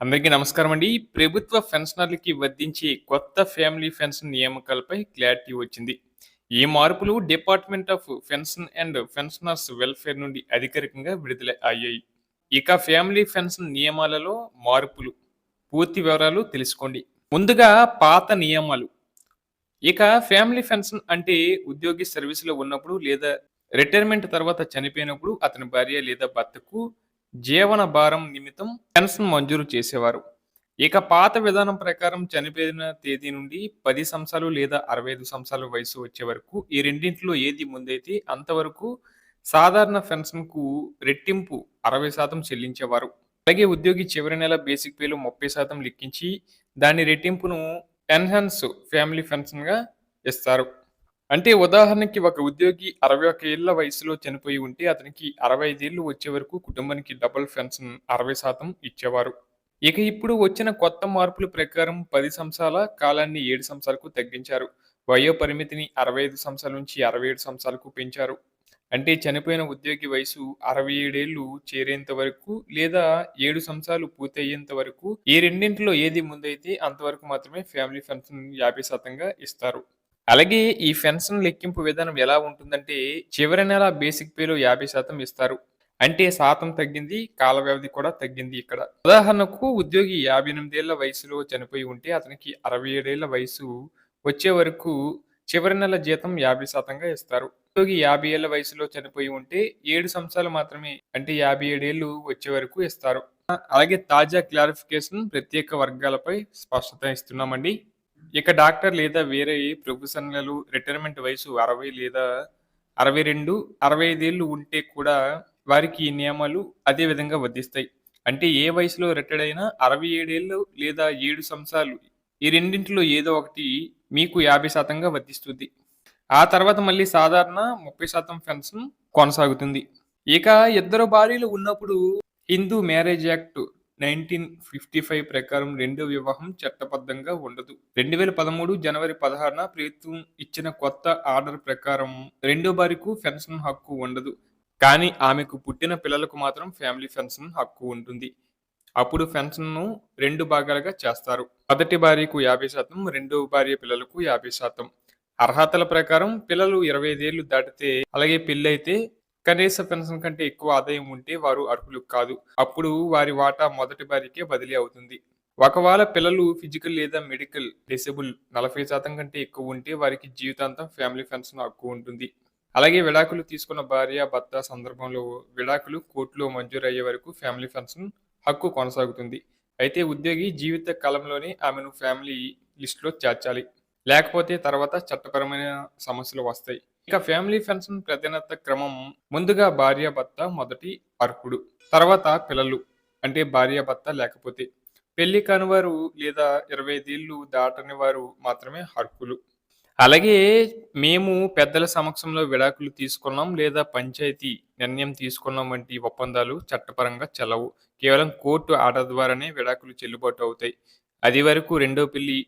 అందరికీ నమస్కారం అండి. ప్రభుత్వ పెన్షనర్లకి వర్తించే కొత్త ఫ్యామిలీ పెన్షన్ నియామకాలపై క్లారిటీ వచ్చింది. ఈ మార్పులు department of pension and pensioners welfare నుండి అధికారికంగా విడుదల అయ్యాయి. ఇక ఫ్యామిలీ పెన్షన్ నియమాలలో మార్పులు పూర్తి వివరాలు తెలుసుకోండి. ముందుగా పాత నియమాలు ఇక ఫ్యామిలీ పెన్షన్ అంటే ఉద్యోగి సర్వీసులో ఉన్నప్పుడు లేదా రిటైర్మెంట్ తర్వాత చనిపోయినప్పుడు అతని భార్య లేదా భర్తకు జీవన భారం నిమిత్తం పెన్షన్ మంజూరు చేసేవారు. ఇక పాత విధానం ప్రకారం చనిపోయిన తేదీ నుండి పది సంవత్సరాలు లేదా అరవై ఐదు సంవత్సరాల వయసు వచ్చే వరకు ఈ రెండింటిలో ఏది ముందైతే అంతవరకు సాధారణ పెన్షన్కు రెట్టింపు అరవై శాతం చెల్లించేవారు. అలాగే ఉద్యోగి చివరి నెల బేసిక్ పేలో ముప్పై శాతం లెక్కించి దాని రెట్టింపును ఎన్హాన్స్ ఫ్యామిలీ పెన్షన్గా ఇస్తారు. అంటే ఉదాహరణకి ఒక ఉద్యోగి అరవై ఒక ఏళ్ళ వయసులో చనిపోయి ఉంటే అతనికి అరవై ఐదేళ్ళు వచ్చే వరకు కుటుంబానికి డబుల్ పెన్షన్ అరవై శాతం ఇచ్చేవారు. ఇక ఇప్పుడు వచ్చిన కొత్త మార్పుల ప్రకారం పది సంవత్సరాల కాలాన్ని ఏడు సంవత్సరాలకు తగ్గించారు. వయో పరిమితిని అరవై ఐదు సంవత్సరాల నుంచి అరవై ఏడు సంవత్సరాలకు పెంచారు. అంటే చనిపోయిన ఉద్యోగి వయసు అరవై ఏడేళ్ళు చేరేంత వరకు లేదా ఏడు సంవత్సరాలు పూర్తయ్యేంత వరకు ఈ రెండింటిలో ఏది ముందైతే అంతవరకు మాత్రమే ఫ్యామిలీ పెన్షన్ యాభై శాతంగా ఇస్తారు. అలాగే ఈ పెన్షన్ లెక్కింపు విధానం ఎలా ఉంటుందంటే చివరి నెల బేసిక్ పేలో యాభై శాతం ఇస్తారు. అంటే శాతం తగ్గింది కాల వ్యవధి కూడా తగ్గింది ఇక్కడ. ఉదాహరణకు ఉద్యోగి యాభై ఎనిమిదేళ్ళ వయసులో చనిపోయి ఉంటే అతనికి అరవై ఏడేళ్ళ వయసు వచ్చే వరకు చివరి నెల జీతం యాభై శాతంగా ఇస్తారు. ఉద్యోగి యాభై ఏళ్ళ వయసులో చనిపోయి ఉంటే ఏడు సంవత్సరాలు మాత్రమే అంటే యాభై ఏడేళ్ళు వచ్చే వరకు ఇస్తారు. అలాగే తాజా క్లారిఫికేషన్ ప్రత్యేక వర్గాలపై స్పష్టత ఇస్తున్నామండి. ఇక డాక్టర్ లేదా వేరే ప్రొఫెషనల్ రిటైర్మెంట్ వయసు అరవై లేదా అరవై రెండు అరవై ఐదేళ్ళు ఉంటే కూడా వారికి ఈ నియమాలు అదే విధంగా వర్తిస్తాయి. అంటే ఏ వయసులో రిటైర్డ్ అయినా అరవై ఏడేళ్ళు లేదా ఏడు సంవత్సరాలు ఈ రెండింటిలో ఏదో ఒకటి మీకు యాభై శాతంగా వర్తిస్తుంది. ఆ తర్వాత మళ్ళీ సాధారణ ముప్పై శాతం పెన్షన్ కొనసాగుతుంది. ఇక ఇద్దరు భార్యలు ఉన్నప్పుడు Hindu marriage act nineteen fifty five ప్రకారం రెండో వివాహం చట్టబద్ధంగా ఉండదు. రెండు వేల పదమూడు జనవరి పదహారున ప్రభుత్వం ఇచ్చిన కొత్త ఆర్డర్ ప్రకారం రెండో భార్యకు పెన్షన్ హక్కు ఉండదు. కానీ ఆమెకు పుట్టిన పిల్లలకు మాత్రం ఫ్యామిలీ పెన్షన్ హక్కు ఉంటుంది. అప్పుడు పెన్షన్ను రెండు భాగాలుగా చేస్తారు. మొదటి భార్యకు యాభై శాతం రెండో భార్య పిల్లలకు యాభై శాతం. అర్హతల ప్రకారం పిల్లలు ఇరవై ఐదేళ్ళు దాటితే అలాగే పెళ్ళైతే అయితే కనీస పెన్షన్ కంటే ఎక్కువ ఆదాయం ఉంటే వారు అర్హులు కాదు. అప్పుడు వారి వాటా మొదటి వారికే బదిలీ అవుతుంది. ఒకవేళ పిల్లలు ఫిజికల్ లేదా మెడికల్ డిసేబుల్ నలభై శాతం కంటే ఎక్కువ ఉంటే వారికి జీవితాంతం ఫ్యామిలీ పెన్షన్ హక్కు ఉంటుంది. అలాగే విడాకులు తీసుకున్న భార్య భర్త సందర్భంలో విడాకులు కోర్టులో మంజూరు అయ్యే వరకు ఫ్యామిలీ పెన్షన్ హక్కు కొనసాగుతుంది. అయితే ఉద్యోగి జీవిత కాలంలోనే ఆమెను ఫ్యామిలీ లిస్టులో చేర్చాలి. లేకపోతే తర్వాత చట్టపరమైన సమస్యలు వస్తాయి. ఇక ఫ్యామిలీ పెన్షన్ ప్రాధాన్యత క్రమం ముందుగా భార్య భర్త మొదటి అర్హుడు తర్వాత పిల్లలు అంటే భార్య భర్త లేకపోతే. పెళ్ళి కానివారు లేదా ఇరవై ఐదేళ్ళు దాటని వారు మాత్రమే అర్హులు. అలాగే మేము పెద్దల సమక్షంలో విడాకులు తీసుకున్నాం లేదా పంచాయతీ నిర్ణయం తీసుకున్నాం వంటి ఒప్పందాలు చట్టపరంగా చెల్లవు కేవలం కోర్టు ఆర్డర్ ద్వారానే విడాకులు చెల్లుబాటు అవుతాయి. అది వరకు రెండో పెళ్ళి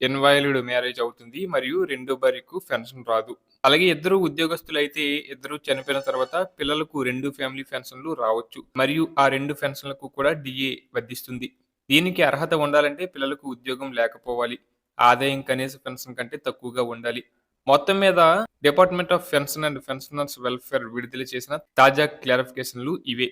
ఇన్వాయిల్డ్ మ్యారేజ్ అవుతుంది. మరియు రెండో భార్యకు పెన్షన్ రాదు. అలాగే ఇద్దరు ఉద్యోగస్తులు అయితే ఇద్దరు చనిపోయిన తర్వాత పిల్లలకు రెండు ఫ్యామిలీ పెన్షన్లు రావచ్చు. మరియు ఆ రెండు పెన్షన్లకు కూడా డిఏ వర్ధిస్తుంది దీనికి అర్హత ఉండాలంటే పిల్లలకు ఉద్యోగం లేకపోవాలి. ఆదాయం కనీస పెన్షన్ కంటే తక్కువగా ఉండాలి. మొత్తం మీద department of pension and pensioners welfare విడుదల చేసిన తాజా క్లారిఫికేషన్లు ఇవే.